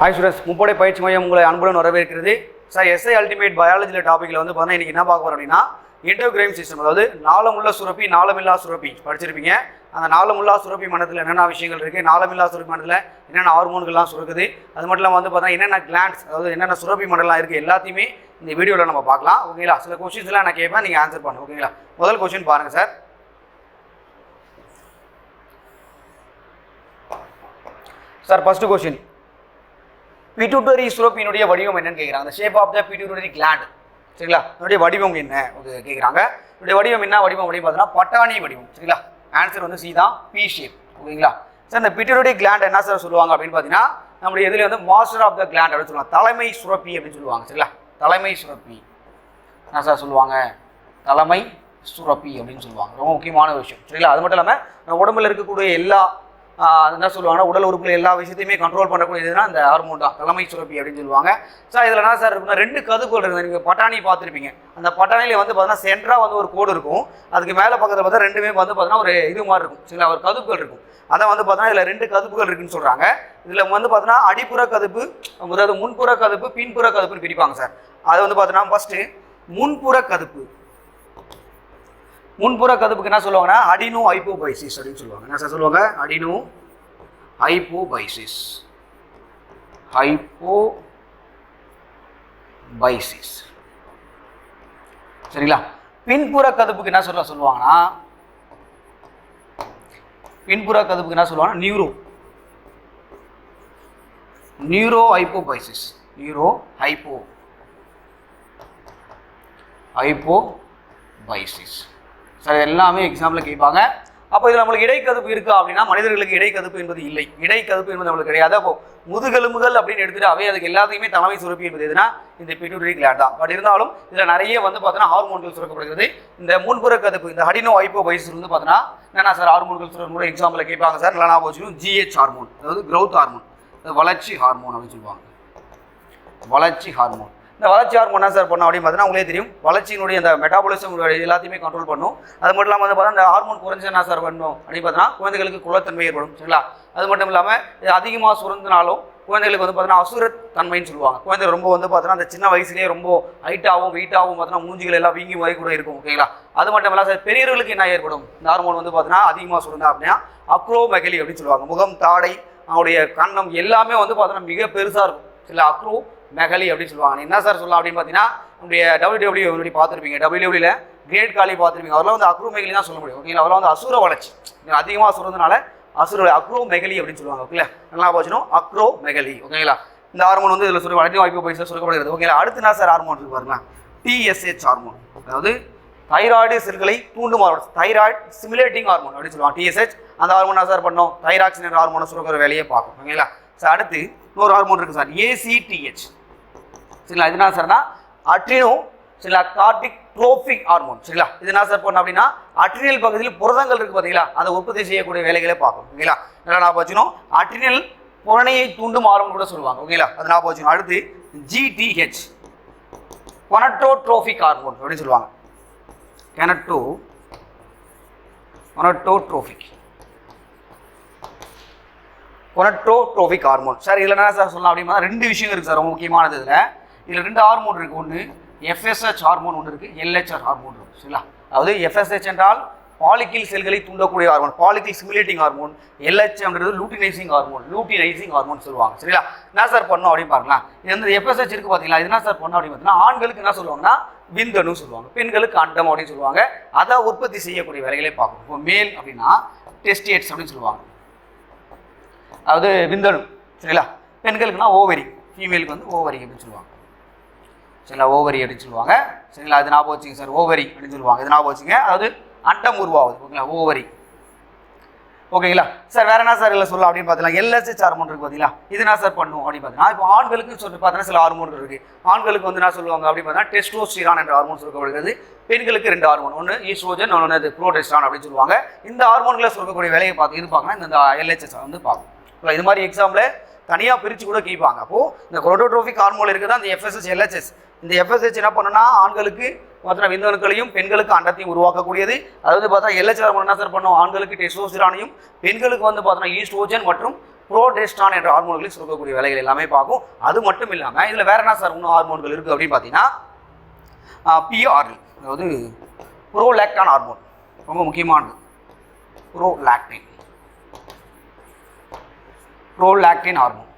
Hi students முப்படை பயிற்சி மையம் உங்களை அன்புடன் வரவேற்கிறது. சார் எஸ்ஐ அல்டிமேட் பயாலஜியில் டாப்பிக்கில் வந்து பார்த்தீங்கன்னா இன்றைக்கி என்ன பார்க்க போகிறோம் அப்படின்னா இன்டோகிரைம் சிஸ்டம் அதாவது நாளமுள்ள சுரப்பி நாளமில்லா சுரப்பி. படிச்சிருப்பீங்க. அந்த நாளமுல்லா சுரப்பி மனத்தில் என்னென்ன விஷயங்கள் இருக்குது நாளமில்லா சுரப்பி மண்டலத்தில் என்னென்ன ஹார்மோன்கள்லாம் சுரக்குது? அது மட்டும் இல்லாமல் வந்து பார்த்தீங்கன்னா என்னென்ன கிளாண்ட்ஸ் அதாவது என்னென்ன சுரப்பி மண்டலம் இருக்குது எல்லாத்தையுமே இந்த வீடியோவில் நம்ம பார்க்கலாம். ஓகேங்களா? சில கொஷின்ஸ்லாம் நான் கேட்பேன் நீங்கள் ஆன்சர் பண்ணுங்க. ஓகேங்களா? முதல் கொஷின் பாருங்கள் sir sir first question pituitary சுரப்பியினுடைய வடிவம் என்னன்னு கேட்குறாங்க அந்த shape of the pituitary gland சரிங்களா? என்னுடைய வடிவம் என்ன? கேட்குறாங்க என்னுடைய வடிவம் என்ன வடிவம் அப்படின்னு பார்த்தீங்கன்னா பட்டாணி வடிவம். சரிங்களா? ஆன்சர் வந்து சி தான். பி ஷேப் ஓகேங்களா சார் இந்த பிட்யூட்டரி கிளாண்ட் என்ன சார் சொல்லுவாங்க அப்படின்னு பார்த்தீங்கன்னா நம்மளுடைய இதில் வந்து மாஸ்டர் ஆஃப் த கிளாண்ட் அப்படின்னு சொல்லுவாங்க. தலைமை சுரப்பி அப்படின்னு சொல்லுவாங்க. சரிங்களா? தலைமை சுரப்பி. என்ன சார் சொல்லுவாங்க? தலைமை சுரப்பி அப்படின்னு சொல்லுவாங்க. ரொம்ப முக்கியமான விஷயம். சரிங்களா? அது மட்டும் இல்லாமல் நம்ம உடம்புல இருக்கக்கூடிய எல்லா என்ன சொல்லுவாங்கன்னா உடல் உறுப்புகள் எல்லா விஷயத்தையுமே கண்ட்ரோல் பண்ணக்கூடியதுன்னா அந்த ஹார்மோன் தான். தலைமை சுரப்பி அப்படின்னு சொல்லுவாங்க. சார் இதில் என்ன சார் இருக்குன்னா ரெண்டு கதுக்கோள் இருக்குது. நீங்கள் பட்டாணி பார்த்துருப்பீங்க. அந்த பட்டாணியில் வந்து பார்த்தீங்கன்னா சென்ட்ராக வந்து ஒரு கோடு இருக்கும். அதுக்கு மேலே பக்கத்தில் பார்த்தா ரெண்டுமே வந்து பார்த்தீங்கன்னா ஒரு இது மாதிரி இருக்கும். சரிங்களா ஒரு கதுப்புகள் இருக்கும். அதான் வந்து பார்த்தீங்கன்னா இதில் ரெண்டு கதுப்புகள் இருக்குன்னு சொல்கிறாங்க இதில் வந்து பார்த்தீங்கன்னா அடிப்புற கதுப்பு அதாவது முன்புற கதுப்பு பின்புற கதுப்புன்னு பிரிப்பாங்க சார் அது வந்து பார்த்தீங்கன்னா ஃபஸ்ட்டு முன்புற கதுப்பு. முன்புற கதவுக்கு என்ன சொல்லுவாங்கன்னா அடினோ ஹைப்போபைசிஸ் அப்படின்னு சொல்லுவாங்க. என்ன சார் சொல்லுவாங்க? அடினோ ஹைப்போபைசிஸ் ஹைப்போ பைசிஸ் சரிங்களா? பின்புற கதவுக்கு என்ன சொல்ல சொல்லுவாங்கன்னா பின்புற கதவுக்கு என்ன சொல்லுவாங்கன்னா neuro neuro hypophysis neuro hypo hypophysis sir எல்லாமே எக்ஸாம்பிள் கேட்பாங்க அப்போ இதில் நம்மளுக்கு இடைக்கதுப்பு இருக்கா அப்படின்னா மனிதர்களுக்கு இடைக்கதுப்பு என்பது இல்லை. இடைக்கதுப்பு என்பது நம்மளுக்கு கிடையாது. அப்போ முதுகெலும்புகள் அப்படின்னு எடுத்துட்டு அவை அதுக்கு எல்லாத்தையுமே தலைமை சுரப்பி என்பது எதுனா இந்த பிட்யூட்டரி கிளாட் தான். பட் இருந்தாலும் இதில் நிறைய வந்து பார்த்தோன்னா ஹார்மோன்கள் சுரக்கப்படுகிறது இந்த முன்புற கதுப்பு இந்த ஹடினோ வைப்போ வயசு வந்து பார்த்தோன்னா என்னன்னா சார் ஹார்மோன்கள் சுரக்க எக்ஸாம்பிள் கேட்பாங்க சார் இல்லைனா போச்சு ஜிஹெச் ஹார்மோன் அதாவது க்ரௌத் ஹார்மோன் வளர்ச்சி ஹார்மோன் அப்படின்னு சொல்லுவாங்க. வளர்ச்சி ஹார்மோன் இந்த வளர்ச்சி ஹார்மோன் என்ன சார் பண்ணும் அப்படின்னு பார்த்தீங்கன்னா உங்களே தெரியும். வளர்ச்சியினுடைய அந்த மெட்டாபாலிசம் எல்லாத்தையுமே கண்ட்ரோல் பண்ணும். அது மட்டும் இல்லாமல் வந்து பார்த்தா இந்த ஹார்மோன் குறைஞ்சா என்ன சார் பண்ணும் அப்படின்னு பார்த்தீங்கன்னா குழந்தைகளுக்கு குலத்தன்மை ஏற்படும் சரிங்களா? அது மட்டும் இல்லாமல் இது அதிகமாக சுரந்தினாலும் குழந்தைகளுக்கு வந்து பார்த்தீங்கன்னா அசுரத் தன்மைன்னு சொல்லுவாங்க. குழந்தை ரொம்ப வந்து பார்த்தீங்கன்னா அந்த சின்ன வயசுலேயே ரொம்ப ஹைட்டாகவும் வெயிட்டாகவும் பார்த்தீங்கன்னா மூஞ்சிகள் எல்லாம் வீங்கி மாதிரி கூட இருக்கும் ஓகேங்களா? அது மட்டும் இல்லாமல் சார் பெரியவர்களுக்கு என்ன ஏற்படும்? இந்த ஹார்மோன் வந்து பார்த்தீங்கன்னா அதிகமாக சுரந்தா அப்படின்னா அக்ரோமெகலி அப்படின்னு சொல்லுவாங்க. முகம் தாடை அவனுடைய கண்ணம் எல்லாமே வந்து பார்த்தீங்கன்னா மிக பெருசாக இருக்கும் சில அக்ரோ மெகலி அப்படின்னு சொல்லுவாங்க. என்ன சார் சொல்லலாம் அப்படின்னு பார்த்தீங்கன்னா நம்முடைய டபிள்யூ டபிள்யூ முன்னாடி பார்த்துருப்பீங்க. டபிள்யூடபிள்யூல கிரேட் காலி பார்த்துருப்பீங்க. அவரெல்லாம் வந்து அக்ரூ மெகலி தான் சொல்ல முடியும். ஓகேங்களா? அவரெல்லாம் வந்து அசுர வளர்ச்சி. அதிகமாக சுரந்தனால அசுர அக்ரோ மெகலி அப்படின்னு சொல்லுவாங்க. ஓகேங்களா? நல்லா போச்சுனோ அக்ரோ மெகலி. ஓகேங்களா? இந்த ஹார்மோன் வந்து இதில் சொல்லி வளர்ச்சி வாய்ப்பு போய் சொல்லப்படுகிறது ஓகேங்களா? அடுத்து என்ன சார் ஹார்மோன் இருக்கு பாருங்களேன். டிஎஸ்ஹெச் ஹார்மோன் அதாவது தைராய்டு செல்களை தூண்டும் ஹார்மோன் தைராய்டு சிமுலேட்டிங் ஹார்மோன் அப்படின்னு சொல்லுவாங்க. டிஎஸ்ஹெச் அந்த ஹார்மோன் சார் பண்ணோம்? தைராக்சின் ஹார்மோனை சுரக்கிற வேலையை பார்க்கும். ஓகேங்களா? சார் அடுத்து இன்னொரு ஹார்மோன் இருக்கு சார். ஏசிடிஹெச் சரிங்களா? இது என்ன சார்னா? அட்ரினோ சரிங்களா? கார்டிக் ட்ரோஃபிக் ஹார்மோன் சரிங்களா? இது என்ன சார் பண்ணோம் அப்படின்னா அட்ரினல் பகுதியில் புரதங்கள் இருக்குது பார்த்தீங்களா அதை உற்பத்தி செய்யக்கூடிய வேலைகளை பார்க்கும் ஓகேங்களா? நல்லா நான் வச்சுனோம் அட்ரினல் புறணையை தூண்டும் ஹார்மோன் கூட சொல்லுவாங்க ஓகேங்களா? அது நான் வச்சுக்கணும். அடுத்து ஜிடிஹெச் கொனட்டோட்ரோபிக் ஹார்மோன் அப்படின்னு சொல்லுவாங்க. கெனட்டோ கொனட்டோட்ரோபிக் கொனட்ரோட்ரோபிக் ஹார்மோன். சார் இதில் என்ன சார் சொல்லலாம் அப்படின்னா ரெண்டு விஷயம் இருக்குது சார் ரொம்ப முக்கியமானது இதில். இதில் ரெண்டு ஹார்மோன் இருக்குது ஒன்று எஃப்எஸ்ஹெச் ஹார்மோன் ஒன்று இருக்குது எல்ஹெச்ஆர் ஹார்மோன் இருக்குது சரிங்களா? அதாவது எஃப்எஸ்ஹெச் என்றால் பாலிக்கில் செல்களை தூண்டக்கூடிய ஹார்மோன் பாலிக்கில் சிமுலேட்டிங் ஹார்மோன் எல்ஹெச்ன்றது லூட்டினைசிங் ஹார்மோன் லூட்டினைசிங் ஹார்மோன் சொல்லுவாங்க. சரிங்களா? என்ன சார் பண்ணோம் அப்படின்னு பார்க்கலாம் இது வந்து எஃப்எஸ்ஹெச் இருக்குது பார்த்தீங்களா இது என்ன சார் பண்ணோம் அப்படின்னு பார்த்தீங்கன்னா ஆண்களுக்கு என்ன சொல்லுவாங்கன்னா விந்தணு சொல்லுவாங்க. பெண்களுக்கு அண்டம் அப்படின்னு சொல்லுவாங்க. அதை உற்பத்தி செய்யக்கூடிய வேலைகளை பார்க்கும் இப்போ மேல் அப்படின்னா டெஸ்டியேட்ஸ் அப்படின்னு சொல்லுவாங்க. அதாவது விந்தணு. சரிங்களா? பெண்களுக்குனா ஓவரி ஃபீமேலுக்கு வந்து ஓவரி அப்படின்னு சொல்லுவாங்க. சரிங்களா? ஓவரி அப்படின்னு சொல்லுவாங்க. சரிங்களா? அது ஞாபகம் வச்சுங்க சார் ஓவரி அப்படின்னு சொல்லுவாங்க. இது ஞாபகம் வச்சுங்க. அதாவது அண்டம் உருவாகுது. ஓகேங்களா? ஓவரி ஓகேங்களா? சார் வேற என்ன சார் இல்லை சொல்லலாம் அப்படின்னு பார்த்தீங்கன்னா எல்எஸ்ஹெச் ஹார்மோன் இருக்கு பார்த்தீங்களா இது என்ன சார் பண்ணும் அப்படின்னு பார்த்தீங்கன்னா இப்போ ஆண்களுக்கு சொல்லி பார்த்தீங்கன்னா சில ஹார்மோன் இருக்கு. ஆண்களுக்கு வந்து என்ன சொல்லுவாங்க அப்படின்னு பார்த்தீங்கன்னா டெஸ்டோஸ்டிரான் என்ற ஹார்மோன் சொல்லப்படுகிறது. பெண்களுக்கு ரெண்டு ஹார்மோன் ஒன்று ஈஸ்ட்ரோஜன் ஒன்று அது ப்ரோடெஸ்டான் அப்படின்னு சொல்லுவாங்க. இந்த ஹார்மோன்களை சொல்லக்கூடிய வேலையை பார்த்து இது பார்க்கணும் இந்த எல்ஹெச்எஸ் வந்து பார்க்கும் இப்போ இது மாதிரி எக்ஸாம்பிள் தனியாக பிரித்து கூட கேட்பாங்க அப்போது இந்த குரோட்டோட்ரோபிக் ஹார்மோன் இருக்குது அந்த எஃப்எஸ்எஸ் எல்ஹெச்எஸ் இந்த எஃப்எஸ்ஹெச் என்ன பண்ணுன்னா ஆண்களுக்கு பார்த்தீங்கன்னா விந்தணுக்களையும் பெண்களுக்கு அண்டத்தையும் உருவாக்கக்கூடியது. அதாவது பார்த்தா எல்ஹெச் ஹார்மோன் என்ன சார் பண்ணும்? ஆண்களுக்கு டெஸ்டோஸ்டிரானையும் பெண்களுக்கு வந்து பார்த்தோன்னா ஈஸ்ட்ரோஜன் மற்றும் ப்ரோடெஸ்டான் என்ற ஹார்மோன்களை சுரக்கக்கூடிய வேலைகள் எல்லாமே பார்க்கும். அது மட்டும் இல்லாமல் இதில் வேற என்ன சார் இன்னும் ஹார்மோன்கள் இருக்குது அப்படின்னு பார்த்தீங்கன்னா பிஆர்இ அதாவது ப்ரோலாக்டான் ஹார்மோன். ரொம்ப முக்கியமானது. ப்ரோலாக்டின். Prolactin hormone.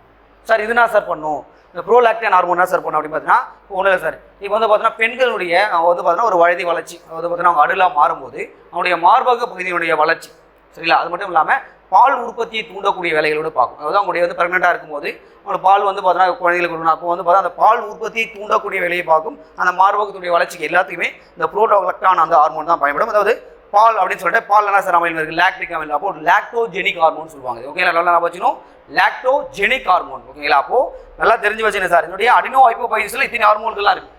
சார் இது என்ன சார் பண்ணும்? இந்த ப்ரோலாக்டின் ஹார்மோன் தான் சார் பண்ண அப்படின்னு பார்த்தீங்கன்னா ஒன்றும் இல்லை சார் இப்போ வந்து பார்த்தீங்கன்னா பெண்களுடைய அவங்க வந்து பார்த்தீங்கன்னா ஒரு வழதி வளர்ச்சி வந்து பார்த்தீங்கன்னா அவங்க அடுலாக மாறும்போது அவனுடைய மார்பக பகுதியினுடைய வளர்ச்சி சரிங்களா? அது மட்டும் இல்லாமல் பால் உற்பத்தியை தூண்டக்கூடிய வேலைகளோடு பார்க்கும் அதாவது அவங்களுடைய வந்து ப்ரெக்னெண்ட்டாக இருக்கும்போது அவங்களுக்கு பால் வந்து பார்த்தீங்கன்னா குழந்தைகளுக்கு கொடுக்கணும். அப்போ வந்து பார்த்தா அந்த பால் உற்பத்தியை தூண்டக்கூடிய வேலையை பார்க்கும் அந்த மார்பகத்துடைய வளர்ச்சிக்கு எல்லாத்துக்குமே இந்த ப்ரோட்டோலக்டான் அந்த ஹார்மோன் தான் பயன்படும். அதாவது பால் அப்படின்னு சொல்லிட்டு பால் என்ன சார் அமைல் இருக்குது லாக்டிக் அமில் அப்போ லாக்டோஜெனிக் ஹார்மோன் சொல்லுவாங்க. ஓகேங்களா நல்லா நான் வச்சுக்கணும். லாக்டோஜெனிக் ஹார்மோன் ஓகேங்களா அப்போ நல்லா தெரிஞ்சு வச்சுக்கணும் சார். என்னுடைய அடினோ ஹைப்போபைசிஸில் இத்தனை ஹார்மோன்கள்லாம் இருக்குது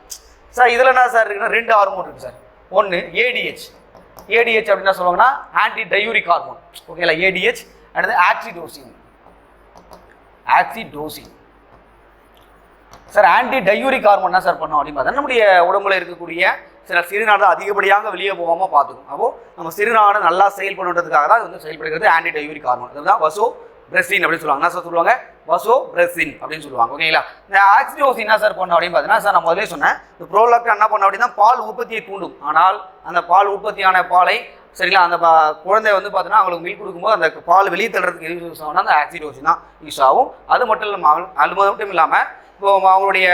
சார் இதில் என்ன சார் இருக்குன்னா ரெண்டு ஹார்மோன் இருக்குது சார். ஒன்று ஏடிஹெச் ஏடிஹெச் அப்படின்னா சொல்லுவாங்கன்னா? ஆன்டி டயூரிக் ஹார்மோன் ஓகேங்களா ஏடிஹெச் அடுத்து oxytocin oxytocin sir anti diuretic hormone என்ன சார் பண்ணோம் அப்படின்னு பார்த்தா நம்முடைய உடம்புல இருக்கக்கூடிய சில சிறுநாடு அதிகப்படியாக வெளியே போகாமல் பார்த்துக்கும் அப்போ நம்ம சிறுநாடு நல்லா செயல்படுறதுக்காக தான் இது வந்து செயல்படுகிறது ஆன்டி டயூரிக் ஹார்மோன் அதுதான் வசோ பிரசின் அப்படின்னு சொல்லுவாங்க. என்ன சார் சொல்லுவாங்க? வசோ பிரசின் அப்படின்னு சொல்லுவாங்க. ஓகேங்களா இந்த ஆக்சிடோசின் என்ன சார் பண்ண அப்படின்னு பார்த்தீங்கன்னா சார் நான் முதலே சொன்னேன். இந்த ப்ரோலாக்ட் என்ன பண்ண அப்படின்னா பால் உற்பத்தியை தூண்டும். ஆனால் அந்த பால் உற்பத்தியான பாலை சரிங்களா அந்த பா- குழந்தை வந்து பார்த்தீங்கன்னா அவங்களுக்கு மில்க் கொடுக்கும்போது அந்த பால் வெளியே தள்ளுறதுக்கு எது யூஸ் ஆகும்னா அந்த ஆக்சிடோசின் தான் யூஸ் ஆகும். அது மட்டும் இல்லாமல் அது மட்டும் இல்லாமல் இப்போ அவங்களுடைய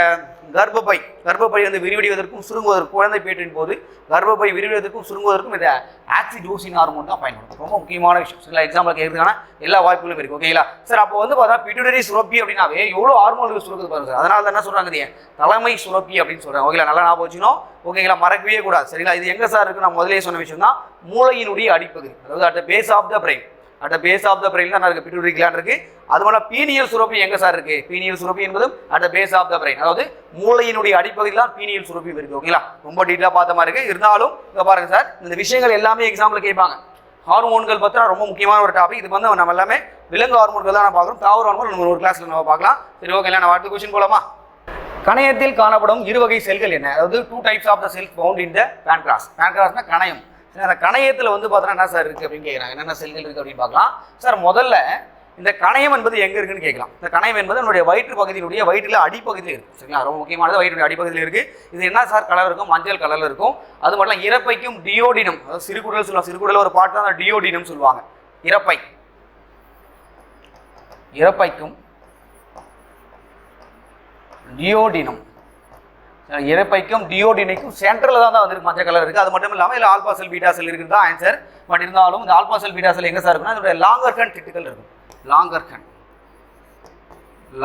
கர்ப்பப்பை. கர்ப்பப்பை வந்து விரிவடைவதற்கும் சுருங்குவதற்கும் குழந்தை பேற்றின் போது கர்ப்பப்பை விரிவடைவதற்கும் சுருங்குவதற்கும் இந்த ஆக்சிடோசின் ஹார்மோன் தான் பயன்படுத்தும் ரொம்ப முக்கியமான விஷயம். சரிங்களா எக்ஸாம்பிள் கேட்கறதுக்கான எல்லா வாய்ப்புகளும் இருக்கு. ஓகேங்களா சார் அப்போ வந்து பார்த்தா பிட்டுடரி சுரப்பி அப்படின்னாவே எவ்வளோ ஹார்மோன்கள் சுரக்குது பாருங்க சார் அதனால தான் என்ன சொல்கிறாங்க இது தலைமை சுரப்பி அப்படின்னு சொல்கிறாங்க ஓகேங்களா நல்லா ஞாபகம் வச்சுக்கணும். ஓகேங்களா மறக்கவே கூடாது. சரிங்களா? இது எங்கே சார் இருக்குது நான் முதலே சொன்ன விஷயம் தான் மூளையினுடைய அடிப்பகுதி. அதாவது at base of the brain at base of the brain தான் இருக்குது பிட்யூட்டரி கிளாண்ட் இருக்கு. அது போல பீனியல் சுரப்பி எங்கே சார் இருக்கு? பீனியல் சுரப்பி என்பதும் at base of the brain அதாவது மூளையினுடைய அடிப்பகுதியில் தான் பீனியல் சுரப்பி இருக்கு ஓகேங்களா ரொம்ப டீட்டெயிலாக பார்த்த மாதிரி இருக்கு. இருந்தாலும் இங்கே பாருங்க சார் இந்த விஷயங்கள் எல்லாமே எக்ஸாம்பிள் கேட்பாங்க. ஹார்மோன்கள் பார்த்தா ரொம்ப முக்கியமான ஒரு டாபிக் இது வந்து நம்ம எல்லாமே விலங்கு ஹார்மோன்கள் தான் நான் பார்க்குறோம். தாவர ஹார்மோன் நம்ம ஒரு கிளாஸில் நம்ம பார்க்கலாம். சரி ஓகே நான் அடுத்த கொஸ்டின் போலாமா? கணையத்தில் காணப்படும் இரு வகை செல்கள் என்ன? அதாவது two types of the cells found in the pancreas பேன்கிராஸ்னா கணையம். அந்த கணையத்தில் வந்து பார்த்தோன்னா என்ன சார் இருக்குது அப்படின்னு கேட்குறாங்க என்னென்ன செல்கள் இருக்குது அப்படின்னு பார்க்கலாம். சார் முதல்ல இந்த கணையம் என்பது எங்கே இருக்குன்னு கேட்கலாம். இந்த கணையம் என்பது நம்மளுடைய வயிற்று பகுதியினுடைய வயிற்றில் அடிப்பகுதியில் இருக்குது சரிங்களா? ரொம்ப முக்கியமானது வயிற்றுடைய அடிப்பகுதியில் இருக்குது இது என்ன சார் கலர் இருக்கும்? மஞ்சள் கலரில் இருக்கும். அது மட்டும் இறப்பைக்கும் டியோடினம் அதாவது சிறுகுடல் சொல்லுவாங்க. சிறுகுடல் ஒரு பாட்டு தான் டியோடினம் சொல்லுவாங்க. இறப்பை. இறப்பைக்கும் டியோடினம் இறப்பைக்கும் டியோடினைக்கும் சென்ட்ரலில் தான் வந்திருக்கு மஞ்சள் கலர் இருக்குது அது மட்டும் இல்லாமல் இல்லை ஆல்பா செல் பீட்டா செல் இருக்குது? தான் ஆன்சர் பட் இருந்தாலும் இந்த ஆல்பா செல் பீட்டா செல் எங்கே சார் இருக்குன்னா இதோட லாங்கர் ஹேண்ட் டிட்டிக்கல் இருக்கும். லாங்கர் ஹேண்ட்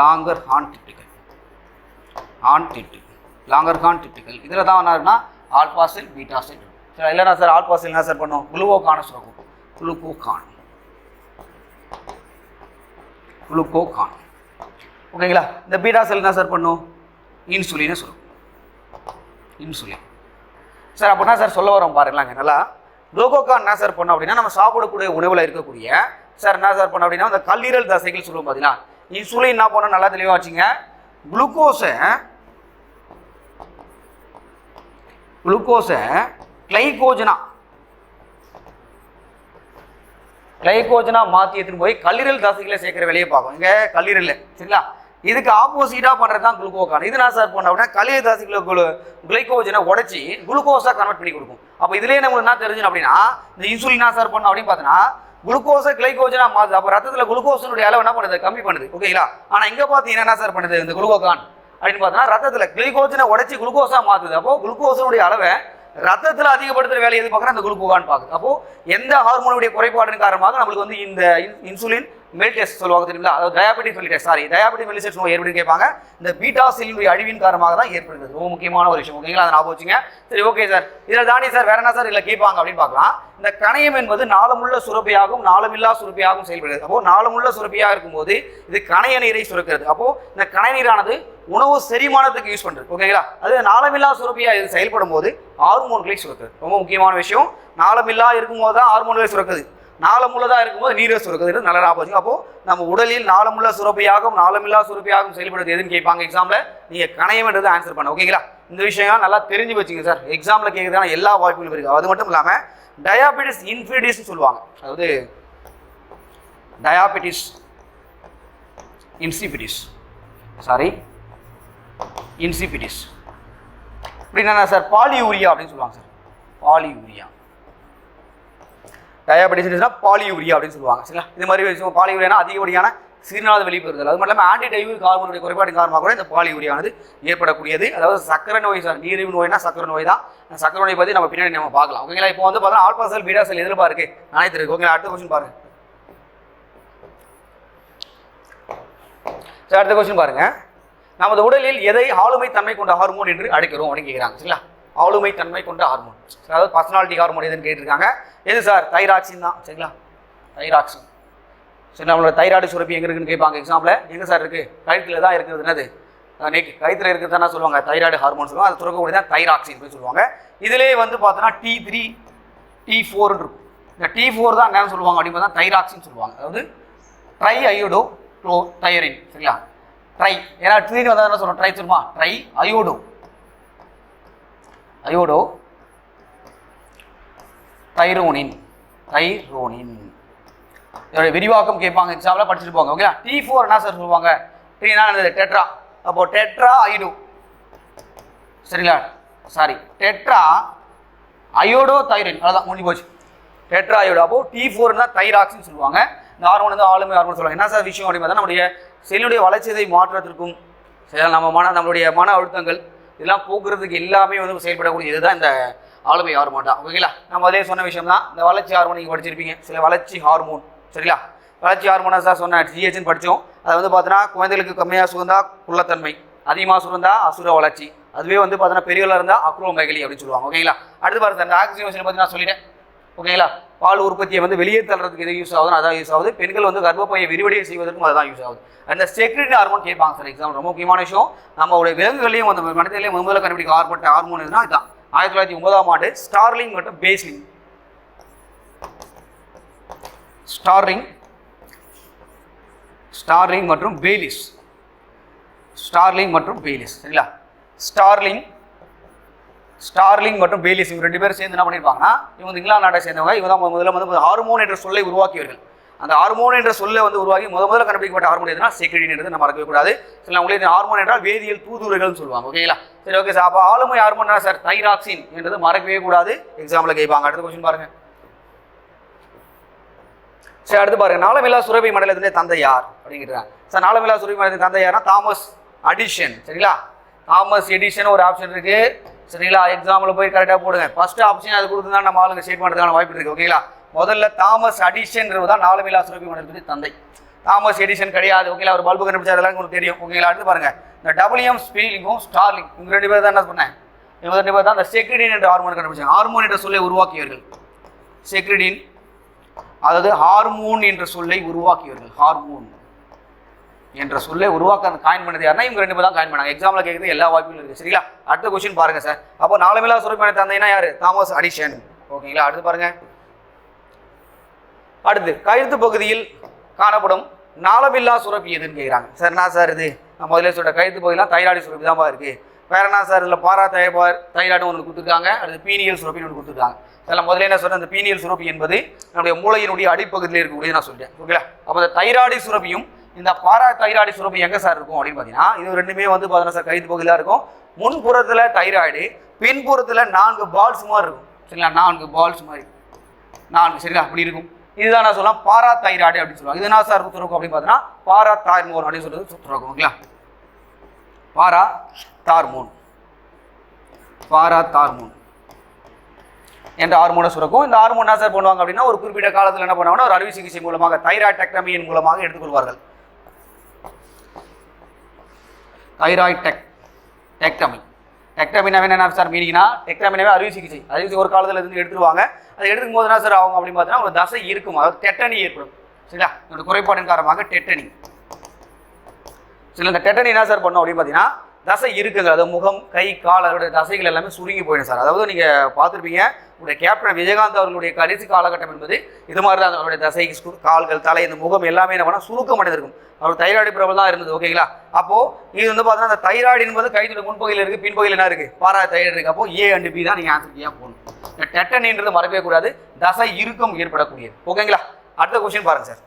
லாங்கர் ஹான் டிட்டிக்கல் ஆன் டிட்டி லாங்கர் ஹான் டிட்டிக்கல் இதில் தான் என்ன இருக்குன்னா ஆல்பா செல் பீட்டா செல் இல்லைனா சார் ஆல்பா செல் என்ன சார் பண்ணும்? குளுவோகான சுரக்கும். குளுக்கோகான் குளுக்கோகான் ஓகேங்களா இந்த பீட்டா செல் என்ன சார் பண்ணும்? இன்சுலினை சொல்லும் இன்சுலின் சார் அப்படின்னா சார் சொல்ல வரோம் பாருங்களாங்க நல்லா. குளுக்கோகான் என்ன சார் பண்ணோம் அப்படின்னா நம்ம சாப்பிடக்கூடிய உணவில் இருக்கக்கூடிய சார் என்ன சார் பண்ணோம் அப்படின்னா அந்த கல்லீரல் தசைகள் சொல்லுவோம் பார்த்தீங்களா இன்சுலின் என்ன பண்ணோம் நல்லா தெளிவாக வச்சுங்க. குளுக்கோஸை குளுக்கோஸை கிளைகோஜனா கிளைகோஜனா மாற்றி எடுத்துன்னு போய் கல்லீரல் தசைகளை சேர்க்குற வேலையை பார்க்கும். இங்கே கல்லீரல் சரிங்களா? இதுக்கு ஆப்போசிட்டாக பண்ணுறது தான் குளுக்கோகான் இது நான் சார் பண்ண அப்படின்னா கலியதாசி தசைகளை குளு உடச்சி குளுக்கோஸாக கன்வெர்ட் பண்ணி கொடுக்கும். அப்போ இதுலேயே நம்மளுக்கு என்ன தெரிஞ்சு அப்படின்னா இந்த இன்சுலின் என்ன சார் பண்ணோம் அப்படின்னு பார்த்தீங்கன்னா குளுக்கோஸை கிளைகோஜனா மாறுது அப்போ ரத்தத்தில் குளுக்கோஸனுடைய அளவு என்ன பண்ணுது? கம்மி பண்ணுது. ஓகேங்களா ஆனால் இங்கே பார்த்தீங்கன்னா என்ன சார் பண்ணுது? இந்த குளுக்கோகான் அப்படின்னு பார்த்தோன்னா ரத்தத்தில் கிளைகோஜனை உடச்சி குளுக்கோஸாக மாற்றுது அப்போ குளுக்கோஸனுடைய அளவை ரத்தத்தில் அதிகப்படுத்துகிற வேலை எது பார்க்குறா அந்த குளுக்கோகான் பார்க்குது. அப்போ எந்த ஹார்மோனுடைய குறைபாடின் காரணமாக நம்மளுக்கு வந்து இந்த இன்- இன்சுலின் மெல் டெஸ்ட் சொல்லுவாங்க தெரியுங்களா அதாவது diabetic mel sorry diabetic mellitus நோய் ஏற்படுன்னு கேட்பாங்க. இந்த பீட்டா செல்லினுடைய அழிவின் காரணமாக தான் ஏற்படுகிறது. ரொம்ப முக்கியமான ஒரு விஷயம். ஓகேங்களா? அதை நான் வச்சுங்க. சரி ஓகே சார் இதில் தாண்டி சார் வேற என்ன சார் இதில் கேட்பாங்க அப்படின்னு பார்க்கலாம். இந்த கணையம் என்பது நாளமுள்ள சுரப்பியாகவும் நாளமில்லா சுரப்பியாகவும் செயல்படுகிறது. அப்போ நாளமுள்ள சுரப்பியாக இருக்கும்போது இது கணைய நீரை சுரக்கிறது. அப்போ இந்த கணை நீரானது உணவு செரிமானத்துக்கு யூஸ் பண்ணுறது ஓகேங்களா? அது நாளமில்லா சுரப்பியாக இது செயல்படும் போது ஹார்மோன்களை சுரக்குது. ரொம்ப முக்கியமான விஷயம். நாளமில்லா இருக்கும்போது தான் ஹார்மோன்களை சுரக்குது. நாளமுள்ளதாக இருக்கும்போது நீரை சுரக்கிறது நல்ல ஞாபகம் வச்சுங்க. அப்போ நம்ம உடலில் நாளமுள்ள சுரப்பியாகவும் நாளமில்லா சுரப்பியாகவும் செயல்படுது. எதுன்னு கேட்பாங்க எக்ஸாம்ல நீங்க கணையம்ன்றது ஆன்சர் பண்ண ஓகேங்களா இந்த விஷயம் நல்லா தெரிஞ்சு வச்சுங்க சார் எக்ஸாம்ல கேட்கறதுக்கான எல்லா வாய்ப்புகளும் இருக்கு. அது மட்டும் இல்லாம டயாபெட்டிஸ் இன்ஃபிடிஸ் சொல்லுவாங்க. அதாவது டயாபெட்டிஸ் இன்சிபிடிஸ் சாரி இன்சிபிடிஸ் அப்படின்னா சார் பாலியூரியா அப்படின்னு சொல்லுவாங்க சார் பாலியூரியா டயாபெட்டிஸ்னா பாலியூரியா அப்படின்னு சொல்லுவாங்க. சரிங்களா? இது மாதிரி பாலியூரியானா அதிகப்படியான சிறுநாள் வெளிப்படுதல் அது மட்டும் இல்லாமல் ஆன்டி ஹார்மோனுடைய குறைபாடு காரணமாக கூட இந்த பாலியூரியானது ஏற்படக்கூடியது. அதாவது சக்கரை நோய் சார் நீரிழிவு நோய்னா சக்கரை நோய் தான். சக்கரை நோய் பற்றி நம்ம பின்னாடி நம்ம பார்க்கலாம். ஓகேங்களா? இப்போ வந்து பார்த்தா ஆல்பா செல் பீடா செல் எதிர்ப்பா இருக்கு நானே இருக்கு ஓகேங்களா? அடுத்த கொஸ்டின் பாருங்க. சார் அடுத்த கொஸ்டின் பாருங்க. நமது உடலில் எதை ஆளுமை தன்மை கொண்ட ஹார்மோன் என்று அழைக்கிறோம் அப்படின்னு கேட்குறாங்க சரிங்களா? ஆளுமை தன்மை கொண்ட ஹார்மோன் அதாவது பர்சனாலிட்டி ஹார்மோன் எதுன்னு கேட்டிருக்காங்க. எது சார் தைராக்சின் தான். சரிங்களா? தைராக்சின். சரி நம்மளோட தைராய்டு சுரப்பி எங்கே இருக்குன்னு கேட்பாங்க எக்ஸாம்பிள் எங்கே சார் இருக்குது கழுத்தில் தான் இருக்குது என்னது? நெக் கழுத்தில் இருக்குது தானே சொல்லுவாங்க. தைராய்டு ஹார்மோன் சொல்லுவாங்க அது சுரக்கக்கூடிய தான் தைராக்சின் போய் சொல்லுவாங்க. இதிலே வந்து பார்த்தோன்னா டி த்ரீ டி ஃபோர்னு இருக்கும். இந்த டி ஃபோர் தான் என்னன்னு சொல்லுவாங்க அப்படின்னு பார்த்தா தைராக்சின் சொல்லுவாங்க. அதாவது ட்ரை அயோடோ க்ளோ தைரின் சரிங்களா? ட்ரை. ஏன்னா ட்ரீன் வந்தால் என்ன சொல்கிறோம் ட்ரை சொல்லுமா? Tri iodo. Iodo thyronine thyronine. இதோட விரிவாக்கம் கேட்பாங்க எக்ஸாம்பிளாக படிச்சுட்டு போங்க ஓகேங்களா டி ஃபோர் என்ன சார் சொல்லுவாங்க? ட்ரீனா என்னது? டெட்ரா அப்போ டெட்ரா ஐடோ சரிங்களா? சாரி டெட்ரா அயோடோ தைரின் அதான் முடிஞ்சு போச்சு. டெட்ரா அயோடோ அப்போ டி ஃபோர்னா தைராக்சின்னு சொல்லுவாங்க. இந்த ஹார்மோன் வந்து ஆளுமை ஹார்மோன் சொல்லுவாங்க. என்ன சார் விஷயம் அப்படின்னு பார்த்தா நம்முடைய செல்லுடைய வளர்ச்சிதை மாற்றத்திற்கும் சரி நம்ம மன நம்மளுடைய மன அழுத்தங்கள் இதெல்லாம் போக்குறதுக்கு எல்லாமே வந்து செயல்படக்கூடிய இதுதான் இந்த ஆளுமை ஹார்மோன் தான். ஓகேங்களா நம்ம அதே சொன்ன விஷயம் தான் இந்த வளர்ச்சி ஹார்மோன் நீங்கள் படிச்சிருப்பீங்க. சில வளர்ச்சி ஹார்மோன் சரிங்களா? வளர்ச்சி ஹார்மோனா தான் சொன்னேன் ஜிஹெச்னு படித்தோம் அதை வந்து பார்த்தோன்னா குழந்தைகளுக்கு கம்மியாக சுகந்தா குள்ளத்தன்மை. அதிகமாக சுரந்தா அசுர வளர்ச்சி. அதுவே வந்து பார்த்தோன்னா பெரியவர்களாக இருந்தால் அக்ரோ மைகலி அப்படின்னு சொல்லுவாங்க. ஓகேங்களா அடுத்து பாருங்க இந்த ஆக்சிஜன் பற்றி நான் சொல்லிட்டேன். ஓகேங்களா பால் உற்பத்தியை வந்து வெளியே தள்ளுறதுக்கு எது யூஸ் ஆகுதுன்னு அதான் யூஸ் ஆகுது. பெண்கள் வந்து கர்ப்பப்பையை விரிவடைய செய்வதற்கும் அதுதான் யூஸ் ஆகுது. அந்த செக்ரிட் ஹார்மோன் கேட்பாங்க சார் எக்ஸாம் ரொம்ப முக்கியமான விஷயம். நம்மளுடைய விலங்குகளையும் அந்த மனிதர்களையும் முதல்ல கண்டுபிடிக்க ஆர்ப்பட்ட ஹார்மோன் இதுனா இதுதான். ஆயிரத்தி தொள்ளாயிரத்தி ஒன்பதாம் ஆண்டு ஸ்டார்லிங் மற்றும் பேஸ்லிங் ஸ்டார்லிங் ஸ்டார்லிங் மற்றும் பேலிஸ் ஸ்டார்லிங் மற்றும் பேலிஸ் சரிங்களா? ஸ்டார்லிங் ஸ்டார்லிங் மற்றும் பேலிஸ் இவங்க ரெண்டு பேரும் சேர்ந்து என்ன பண்ணியிருப்பாங்கன்னா இவங்க இங்கிலாந்து நாட்டை சேர்ந்தவங்க. இவங்க தான் முதல்ல வந்து ஹார்மோன் என்ற சொல்லை உருவாக்கியவர்கள். அந்த ஹார்மோன் என்ற சொல்லை வந்து உருவாக்கி முத முதல்ல கண்டுபிடிக்கப்பட்ட ஹார்மோன் எதுனா செக்ரிடின்றது நம்ம மறக்கவே கூடாது. சில உங்களுக்கு ஹார்மோன் என்றால் வேதியியல் தூதுவர்கள்னு சொல்லுவாங்க ஓகேங்களா சரி ஓகே சார் அப்போ ஆளுமை ஹார்மோன் சார் தைராக்சின் என்றது மறக்கவே கூடாது. எக்ஸாம்பிள் கேட்பாங்க. அடுத்த கொஸ்டின் பாருங்க. சரி அடுத்து பாருங்க. நாளமில்லா சுரபி மண்டலத்திலே தந்தை யார் அப்படின்னு சார் நாளமில்லா சுரபி மண்டலத்தின் தந்தை யார்னா தாமஸ் அடிஷன். சரிங்களா? தாமஸ் எடிஷன் ஒரு ஆப்ஷன் இருக்கு. சரிங்களா எக்ஸாமில் போய் கரெக்டாக போடுங்க. ஃபஸ்ட்டு ஆப்ஷன் அது கொடுத்து நம்ம ஆளுங்க ஷேட் பண்ணுறதுக்கான வாய்ப்பு இருக்குது ஓகேங்களா முதல்ல தாமஸ் அடிஷன்றது தான் நாலுமிலா சுரபி மண்டலத்தின் தந்தை. தாமஸ் எடிஷன் கிடையாது ஓகேங்களா ஒரு பல்பு கண்டுபிடிச்சதெல்லாம் உங்களுக்கு தெரியும் ஓகேங்களா அடுத்து பாருங்க. இந்த டபிள்யூஎம் ஸ்பீலிங்கும் ஸ்டார்லிங் இவங்க ரெண்டு பேர் தான் என்ன பண்ணேன் இவங்க ரெண்டு பேர் தான் இந்த செக்ரிடின் என்ற ஹார்மோன் கண்டுபிடிச்சாங்க. ஹார்மோன் என்ற சொல்லை உருவாக்கியவர்கள். செக்ரிடின் அதாவது ஹார்மோன் என்ற சொல்லை உருவாக்கியவர்கள். ஹார்மோன் என்ற சொல்லை உருவாக்க அந்த காயின் பண்ணது யாருன்னா இவங்க ரெண்டு தான் காயின் பண்ணாங்க. எக்ஸாமில் கேட்குறது எல்லா வாய்ப்புகளும் இருக்குது சரிங்களா? அடுத்த கொஸ்டின் பாருங்க சார் அப்போ நாலுமில்லா சுரப்பியான தந்தைனா யாரு? Thomas Addison. ஓகேங்களா? அடுத்து பாருங்க. அடுத்து கழுத்து பகுதியில் காணப்படும் நாளமில்லா சுரப்பி எதுன்னு கேட்குறாங்க சார் என்ன சார் இது? நான் முதலே சொல்ற கழுத்து பகுதியெலாம் தைராய்டு சுரப்பி தான் இருக்கு. வேற என்ன சார் இதில் பாரா தயபார் தைராய்டு ஒன்று கொடுத்துருக்காங்க. அடுத்து பீனியல் சுரப்பின்னு ஒன்று கொடுத்துருக்காங்க. அதில் முதல்ல என்ன சொன்னேன் அந்த பீனியல் சுரப்பி என்பது நம்முடைய மூளையினுடைய அடிப்பகுதியில் இருக்கக்கூடிய நான் சொல்கிறேன் ஓகேங்களா? அப்போ அந்த தைராய்டு சுரப்பியும் இந்த பாரா தைராய்டு சுரப்பு எங்கே சார் இருக்கும் அப்படின்னு பார்த்தீங்கன்னா இது ரெண்டுமே வந்து பார்த்தீங்கன்னா சார் கைது பகுதியில் இருக்கும். முன்புறத்தில் தைராய்டு பின்புறத்தில் நான்கு பால்ஸ் மாதிரி இருக்கும். சரிங்களா? நான்கு பால்ஸ் மாதிரி. நான்கு சரிங்களா? அப்படி இருக்கும். இதுதான் நான் சொல்லலாம் பாரா தைராய்டு அப்படின்னு சொல்லுவாங்க. இது என்ன சார் சுரக்கும் அப்படின்னு பார்த்தீங்கன்னா பாரா தார்மோன் அப்படின்னு சொல்றது சுரக்கும் ஓகேங்களா? பாரா தார்மோன். பாரா தார்மோன். என்ற ஹார்மோனை சுரக்கும்? இந்த ஹார்மோன் என்ன சார் பண்ணுவாங்க அப்படின்னா ஒரு குறிப்பிட்ட காலத்தில் என்ன பண்ணுவாங்கன்னா ஒரு அறுவை சிகிச்சை மூலமாக தைராய்டெக்டமியின் மூலமாக எடுத்துக்கொள்வார்கள். தைராய்டு டெக் டெக்டமி டெக்டமினாவே என்ன சார் மீனிங்னா டெக்டமினாவே அறுவை சிகிச்சை. அறுவை சிகிச்சை ஒரு காலத்தில் இருந்து எடுத்துருவாங்க. அதை எடுக்கும் போது என்ன சார் ஆகும் அப்படின்னு பார்த்தீங்கன்னா ஒரு தசை இருக்கும். அதாவது டெட்டனி ஏற்படும். சரிங்களா? இதோட குறைபாடின் காரணமாக டெட்டனி சரி இந்த டெட்டனி என்ன சார் பண்ணும் அப்படின்னு பார்த்தீங்கன்னா தசை இருக்குங்க. அது முகம் கை கால் அதோடைய தசைகள் எல்லாமே சுருங்கி போயிடும் சார். அதாவது நீங்கள் பார்த்துருப்பீங்க உங்களுடைய கேப்டன் விஜயகாந்த் அவர்களுடைய கடைசி காலகட்டம் என்பது இது மாதிரி தான் அவருடைய தசை கால்கள் தலை இந்த முகம் எல்லாமே என்ன பண்ணால் சுருக்கம் அடைந்திருக்கும். அவர் தைராய்டு பிரபலம் தான் இருந்தது ஓகேங்களா அப்போது இது வந்து பார்த்தீங்கன்னா அந்த தைராய்டு என்பது கைதுடைய முன்பகுதியில் இருக்குது பின்பகுதியில் என்ன இருக்குது பாரா தைராய்டு இருக்குது அப்போ ஏ அண்டு பி தான் நீங்கள் ஆன்சர் ஏன் போகணும்? டெட்டனின்றது மறக்கவே கூடாது. தசை இறுக்கம் ஏற்படக்கூடியது ஓகேங்களா அடுத்த கொஸ்டின் பாருங்கள் சார்.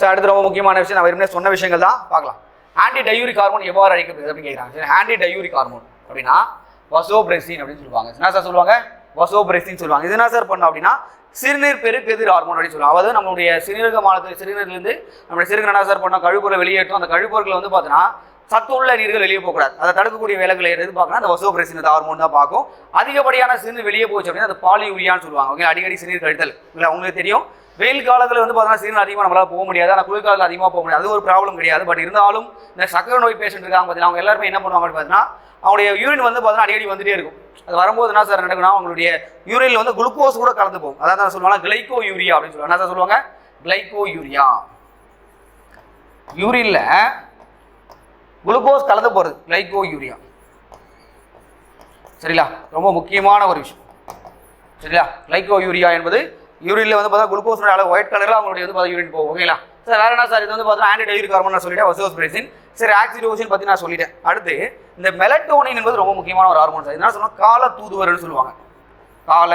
ஸோ அடுத்து ரொம்ப முக்கியமான விஷயம் நான் வெறுமனே சொன்ன விஷயங்கள் தான். பார்க்கலாம். ஆன்டி டயூரிக் ஹார்மோன் எவ்வாறு அழைக்கப்படுது அப்படின்னு கேட்குறாங்க. ஆன்டி டயூரிக் ஹார்மோன் அப்படின்னா வசோபிரெசின் அப்படின்னு சொல்லுவாங்க. என்ன சார் சொல்லுவாங்க? வசோபிரெசின் சொல்லுவாங்க. இது என்ன சார் பண்ணும் அப்படின்னா சிறுநீர் பெருக்கு எதிர் ஹார்மோன் அப்படின்னு சொல்லுவாங்க. அதாவது நம்மளுடைய சிறுநீரக மாலத்தில் சிறுநீர்லேருந்து நம்மளுடைய சிறுநீர் என்ன சார் பண்ணோம்? கழிப்பொருளை வெளியேற்றும். அந்த கழிப்பொருட்களை வந்து பார்த்தீங்கன்னா சத்து உள்ள நீர்கள் வெளியே போகக்கூடாது. அதை தடுக்கக்கூடிய வேலைகளை எது பார்க்கணும்? அந்த வசோபிரசின் ஹார்மோன் தான் பார்க்கும். அதிகப்படியான சிறுநீர் வெளியே போச்சு அப்படின்னா அது பாலியூரியான்னு சொல்லுவாங்க. ஓகே அடிக்கடி சிறுநீர் கழித்தல். இல்லை உங்களுக்கு தெரியும். வெயில் காலத்தில் வந்து பார்த்தீங்கன்னா சிறுநீர் அதிகமாக நம்மளால் போக முடியாது. ஆனால் குளிர்காலத்தில் அதிகமாக போக முடியாது. அது ஒரு ப்ராப்ளம் கிடையாது. பட் இருந்தாலும் இந்த சக்கரை நோய் பேஷண்ட் இருக்காங்க பார்த்தீங்கன்னா அவங்க எல்லாருமே என்ன பண்ணுவாங்க அப்படின்னு பார்த்தீங்கன்னா அவங்களுடைய யூரின் வந்து பார்த்தீங்கன்னா அடிக்கடி வந்துட்டே இருக்கும். அது வரும்போது என்ன சார் நடக்கும்னா அவங்களுடைய யூரின்ல வந்து குளுக்கோஸ் கூட கலந்து போகும். அதான் நான் சொல்லுவாங்க கிளைகோ யூரியா அப்படின்னு சொல்லுவாங்க. என்ன சார் சொல்லுவாங்க? கிளைகோ யூரியா யூரின்ல குளுக்கோஸ் கலந்து போகிறது கிளைகோ யூரியா சரிங்களா? ரொம்ப முக்கியமான ஒரு விஷயம். சரிங்களா? கிளைகோ யூரியா என்பது யூரின்ல வந்து பார்த்தா குளுக்கோஸ் அளவு ஒயிட் கலரில் அவங்களுடைய வந்து பார்த்தா யூரின் போகும் ஓகேங்களா சார் வேற என்ன சார் இது வந்து பார்த்தா ஆன்டி டயூரிக் ஹார்மோன் நான் சொல்லிட்டேன் வசோஸ்பிரேசின் சரி ஆக்சிடோசின் பற்றி நான் சொல்லிட்டேன். அடுத்து இந்த மெலட்டோனின் என்பது ரொம்ப முக்கியமான ஒரு ஹார்மோன் சார் என்ன சொன்னால் கால தூதுவர்னு சொல்லுவாங்க. கால